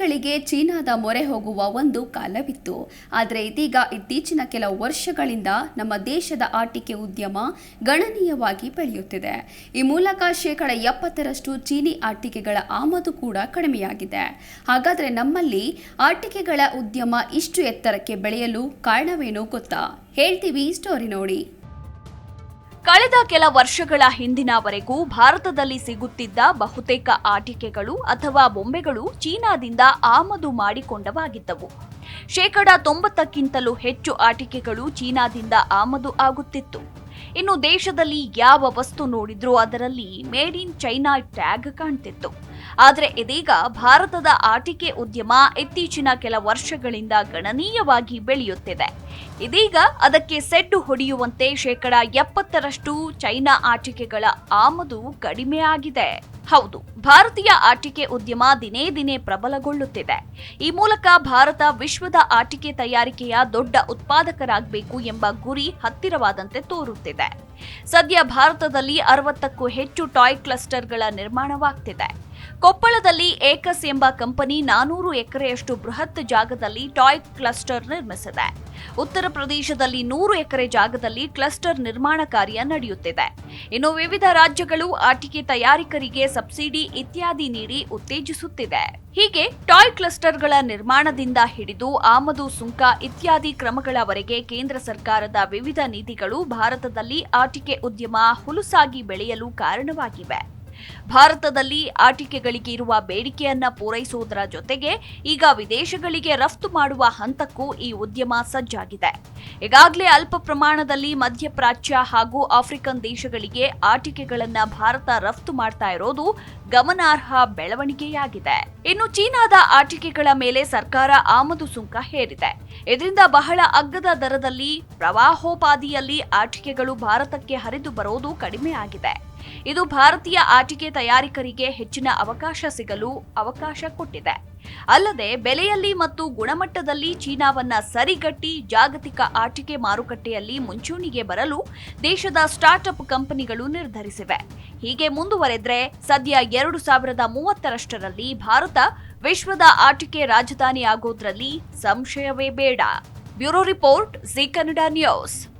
ಆಟಿಕೆಗಳಿಗೆ ಚೀನಾದ ಮೊರೆ ಹೋಗುವ ಒಂದು ಕಾಲವಿತ್ತು. ಆದರೆ ಇದೀಗ ಇತ್ತೀಚಿನ ಕೆಲವು ವರ್ಷಗಳಿಂದ ನಮ್ಮ ದೇಶದ ಆಟಿಕೆ ಉದ್ಯಮ ಗಣನೀಯವಾಗಿ ಬೆಳೆಯುತ್ತಿದೆ. ಈ ಮೂಲಕ ಶೇಕಡ ಎಪ್ಪತ್ತರಷ್ಟು ಚೀನಿ ಆಟಿಕೆಗಳ ಆಮದು ಕೂಡ ಕಡಿಮೆಯಾಗಿದೆ. ಹಾಗಾದರೆ ನಮ್ಮಲ್ಲಿ ಆಟಿಕೆಗಳ ಉದ್ಯಮ ಇಷ್ಟು ಎತ್ತರಕ್ಕೆ ಬೆಳೆಯಲು ಕಾರಣವೇನೋ ಗೊತ್ತಾ? ಹೇಳ್ತೀವಿ ಸ್ಟೋರಿ ನೋಡಿ. ಕಳೆದ ಕೆಲ ವರ್ಷಗಳ ಹಿಂದಿನವರೆಗೂ ಭಾರತದಲ್ಲಿ ಸಿಗುತ್ತಿದ್ದ ಬಹುತೇಕ ಆಟಿಕೆಗಳು ಅಥವಾ ಬೊಂಬೆಗಳು ಚೀನಾದಿಂದ ಆಮದು ಮಾಡಿಕೊಂಡವಾಗಿದ್ದವು. ಶೇಕಡ ತೊಂಬತ್ತಕ್ಕಿಂತಲೂ ಹೆಚ್ಚು ಆಟಿಕೆಗಳು ಚೀನಾದಿಂದ ಆಮದು ಆಗುತ್ತಿತ್ತು. ಇನ್ನು ದೇಶದಲ್ಲಿ ಯಾವ ವಸ್ತು ನೋಡಿದ್ರೂ ಅದರಲ್ಲಿ ಮೇಡ್ ಇನ್ ಚೈನಾ ಟ್ಯಾಗ್ ಕಾಣ್ತಿತ್ತು. ಆದರೆ ಇದೀಗ ಭಾರತದ ಆಟಿಕೆ ಉದ್ಯಮ ಇತ್ತೀಚಿನ ಕೆಲ ವರ್ಷಗಳಿಂದ ಗಣನೀಯವಾಗಿ ಬೆಳೆಯುತ್ತಿದೆ. ಇದೀಗ ಅದಕ್ಕೆ ಸೆಡ್ಡು ಹೊಡೆಯುವಂತೆ ಶೇಕಡಾ ಎಪ್ಪತ್ತರಷ್ಟು ಚೈನಾ ಆಟಿಕೆಗಳ ಆಮದು ಕಡಿಮೆ ಆಗಿದೆ. ಹೌದು, ಭಾರತೀಯ ಆಟಿಕೆ ಉದ್ಯಮ ದಿನೇ ದಿನೇ ಪ್ರಬಲಗೊಳ್ಳುತ್ತಿದೆ. ಈ ಮೂಲಕ ಭಾರತ ವಿಶ್ವದ ಆಟಿಕೆ ತಯಾರಿಕೆಯ ದೊಡ್ಡ ಉತ್ಪಾದಕರಾಗಬೇಕು ಎಂಬ ಗುರಿ ಹತ್ತಿರವಾದಂತೆ ತೋರುತ್ತಿದೆ. ಸದ್ಯ ಭಾರತದಲ್ಲಿ ಅರವತ್ತಕ್ಕೂ ಹೆಚ್ಚು ಟಾಯ್ ಕ್ಲಸ್ಟರ್ಗಳ ನಿರ್ಮಾಣವಾಗ್ತಿದೆ. ಕೊಪ್ಪಳದಲ್ಲಿ ಏಕಸ್ ಎಂಬ ಕಂಪನಿ ನಾನೂರು ಎಕರೆಯಷ್ಟು ಬೃಹತ್ ಜಾಗದಲ್ಲಿ ಟಾಯ್ ಕ್ಲಸ್ಟರ್ ನಿರ್ಮಿಸಿದೆ. ಉತ್ತರ ಪ್ರದೇಶದಲ್ಲಿ ನೂರು ಎಕರೆ ಜಾಗದಲ್ಲಿ ಕ್ಲಸ್ಟರ್ ನಿರ್ಮಾಣ ಕಾರ್ಯ ನಡೆಯುತ್ತಿದೆ. ಇನ್ನು ವಿವಿಧ ರಾಜ್ಯಗಳು ಆಟಿಕೆ ತಯಾರಿಕರಿಗೆ ಸಬ್ಸಿಡಿ ಇತ್ಯಾದಿ ನೀಡಿ ಉತ್ತೇಜಿಸುತ್ತಿದೆ. ಹೀಗೆ ಟಾಯ್ ಕ್ಲಸ್ಟರ್ಗಳ ನಿರ್ಮಾಣದಿಂದ ಹಿಡಿದು ಆಮದು ಸುಂಕ ಇತ್ಯಾದಿ ಕ್ರಮಗಳವರೆಗೆ ಕೇಂದ್ರ ಸರ್ಕಾರದ ವಿವಿಧ ನೀತಿಗಳು ಭಾರತದಲ್ಲಿ ಆಟಿಕೆ ಉದ್ಯಮ ಹುಲುಸಾಗಿ ಬೆಳೆಯಲು ಕಾರಣವಾಗಿವೆ. ಭಾರತದಲ್ಲಿ ಆಟಿಕೆಗಳಿಗೆ ಇರುವ ಬೇಡಿಕೆಯನ್ನ ಪೂರೈಸುವುದರ ಜೊತೆಗೆ ಈಗ ವಿದೇಶಗಳಿಗೆ ರಫ್ತು ಮಾಡುವ ಹಂತಕ್ಕೂ ಈ ಉದ್ಯಮ ಸಜ್ಜಾಗಿದೆ. ಈಗಾಗಲೇ ಅಲ್ಪ ಪ್ರಮಾಣದಲ್ಲಿ ಮಧ್ಯಪ್ರಾಚ್ಯ ಹಾಗೂ ಆಫ್ರಿಕನ್ ದೇಶಗಳಿಗೆ ಆಟಿಕೆಗಳನ್ನ ಭಾರತ ರಫ್ತು ಮಾಡ್ತಾ ಇರೋದು ಗಮನಾರ್ಹ ಬೆಳವಣಿಗೆಯಾಗಿದೆ. ಇನ್ನು ಚೀನಾದ ಆಟಿಕೆಗಳ ಮೇಲೆ ಸರ್ಕಾರ ಆಮದು ಸುಂಕ ಹೇರಿದೆ. ಇದರಿಂದ ಬಹಳ ಅಗ್ಗದ ದರದಲ್ಲಿ ಪ್ರವಾಹೋಪಾದಿಯಲ್ಲಿ ಆಟಿಕೆಗಳು ಭಾರತಕ್ಕೆ ಹರಿದು ಬರೋದು ಕಡಿಮೆ ಆಗಿದೆ. ಇದು ಭಾರತೀಯ ಆಟಿಕೆ ತಯಾರಿಕರಿಗೆ ಹೆಚ್ಚಿನ ಅವಕಾಶ ಸಿಗಲು ಅವಕಾಶ ಕೊಟ್ಟಿದೆ. ಅಲ್ಲದೆ ಬೆಲೆಯಲ್ಲಿ ಮತ್ತು ಗುಣಮಟ್ಟದಲ್ಲಿ ಚೀನಾವನ್ನ ಸರಿಗಟ್ಟಿ ಜಾಗತಿಕ ಆಟಿಕೆ ಮಾರುಕಟ್ಟೆಯಲ್ಲಿ ಮುಂಚೂಣಿಗೆ ಬರಲು ದೇಶದ ಸ್ಟಾರ್ಟ್ಅಪ್ ಕಂಪನಿಗಳು ನಿರ್ಧರಿಸಿವೆ. ಹೀಗೆ ಮುಂದುವರೆದ್ರೆ ಸದ್ಯ ಎರಡು ಸಾವಿರದ ಮೂವತ್ತರಷ್ಟರಲ್ಲಿ ಭಾರತ ವಿಶ್ವದ ಆಟಿಕೆ ರಾಜಧಾನಿ ಆಗೋದ್ರಲ್ಲಿ ಸಂಶಯವೇ ಬೇಡ. Bureau report Zee Kannada news.